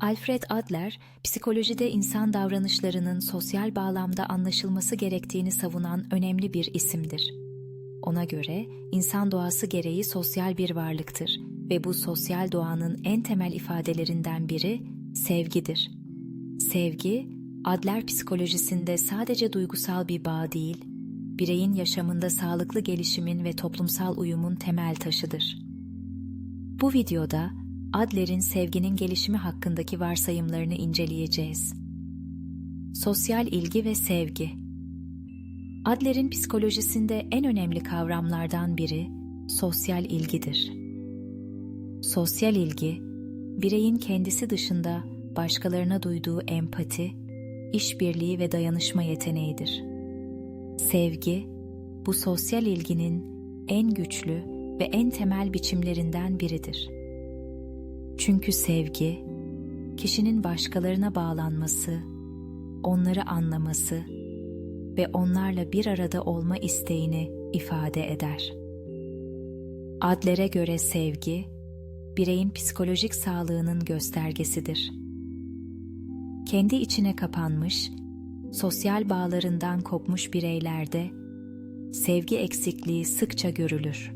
Alfred Adler, psikolojide insan davranışlarının sosyal bağlamda anlaşılması gerektiğini savunan önemli bir isimdir. Ona göre insan doğası gereği sosyal bir varlıktır ve bu sosyal doğanın en temel ifadelerinden biri sevgidir. Sevgi, Adler psikolojisinde sadece duygusal bir bağ değil, bireyin yaşamında sağlıklı gelişimin ve toplumsal uyumun temel taşıdır. Bu videoda Adler'in sevginin gelişimi hakkındaki varsayımlarını inceleyeceğiz. Sosyal ilgi ve sevgi Adler'in psikolojisinde en önemli kavramlardan biri sosyal ilgidir. Sosyal ilgi, bireyin kendisi dışında başkalarına duyduğu empati, işbirliği ve dayanışma yeteneğidir. Sevgi, bu sosyal ilginin en güçlü ve en temel biçimlerinden biridir. Çünkü sevgi, kişinin başkalarına bağlanması, onları anlaması ve onlarla bir arada olma isteğini ifade eder. Adler'e göre sevgi, bireyin psikolojik sağlığının göstergesidir. Kendi içine kapanmış, sosyal bağlarından kopmuş bireylerde sevgi eksikliği sıkça görülür.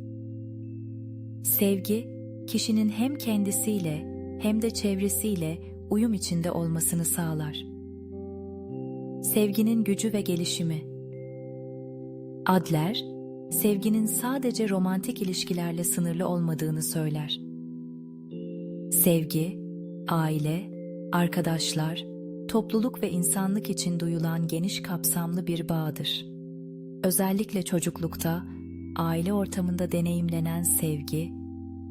Sevgi, kişinin hem kendisiyle hem de çevresiyle uyum içinde olmasını sağlar. Sevginin gücü ve gelişimi Adler, sevginin sadece romantik ilişkilerle sınırlı olmadığını söyler. Sevgi, aile, arkadaşlar, topluluk ve insanlık için duyulan geniş kapsamlı bir bağdır. Özellikle çocuklukta, aile ortamında deneyimlenen sevgi,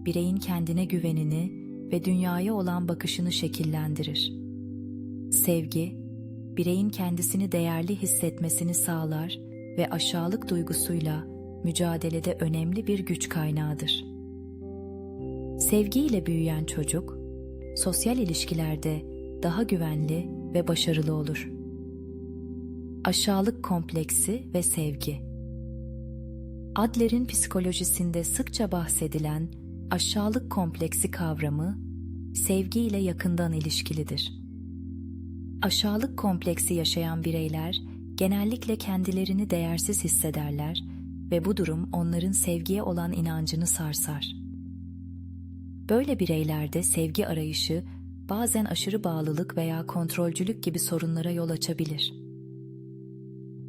bireyin kendine güvenini ve dünyaya olan bakışını şekillendirir. Sevgi, bireyin kendisini değerli hissetmesini sağlar ve aşağılık duygusuyla mücadelede önemli bir güç kaynağıdır. Sevgiyle büyüyen çocuk, sosyal ilişkilerde daha güvenli ve başarılı olur. Aşağılık kompleksi ve sevgi Adler'in psikolojisinde sıkça bahsedilen aşağılık kompleksi kavramı sevgi ile yakından ilişkilidir. Aşağılık kompleksi yaşayan bireyler genellikle kendilerini değersiz hissederler ve bu durum onların sevgiye olan inancını sarsar. Böyle bireylerde sevgi arayışı bazen aşırı bağlılık veya kontrolcülük gibi sorunlara yol açabilir.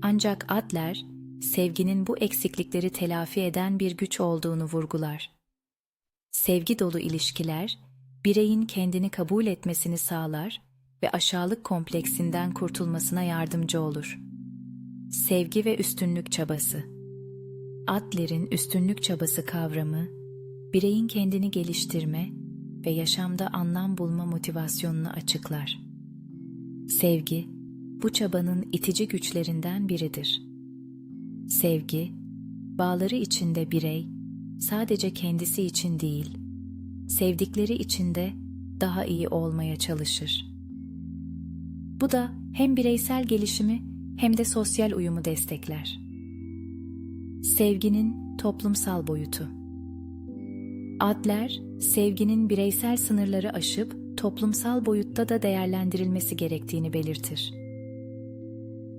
Ancak Adler, sevginin bu eksiklikleri telafi eden bir güç olduğunu vurgular. Sevgi dolu ilişkiler, bireyin kendini kabul etmesini sağlar ve aşağılık kompleksinden kurtulmasına yardımcı olur. Sevgi ve üstünlük çabası Adler'in üstünlük çabası kavramı, bireyin kendini geliştirme ve yaşamda anlam bulma motivasyonunu açıklar. Sevgi, bu çabanın itici güçlerinden biridir. Sevgi, bağları içinde birey, sadece kendisi için değil, sevdikleri için de daha iyi olmaya çalışır. Bu da hem bireysel gelişimi hem de sosyal uyumu destekler. Sevginin toplumsal boyutu Adler, sevginin bireysel sınırları aşıp toplumsal boyutta da değerlendirilmesi gerektiğini belirtir.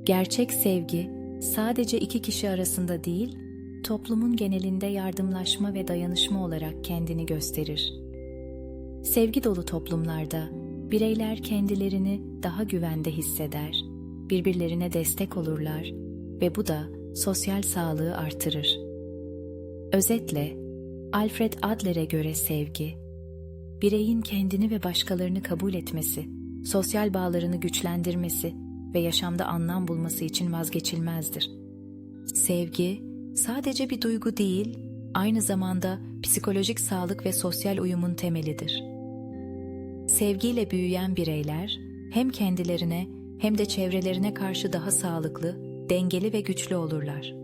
Gerçek sevgi sadece iki kişi arasında değil, toplumun genelinde yardımlaşma ve dayanışma olarak kendini gösterir. Sevgi dolu toplumlarda bireyler kendilerini daha güvende hisseder, birbirlerine destek olurlar ve bu da sosyal sağlığı artırır. Özetle, Alfred Adler'e göre sevgi, bireyin kendini ve başkalarını kabul etmesi, sosyal bağlarını güçlendirmesi ve yaşamda anlam bulması için vazgeçilmezdir. Sevgi, sadece bir duygu değil, aynı zamanda psikolojik sağlık ve sosyal uyumun temelidir. Sevgiyle büyüyen bireyler, hem kendilerine hem de çevrelerine karşı daha sağlıklı, dengeli ve güçlü olurlar.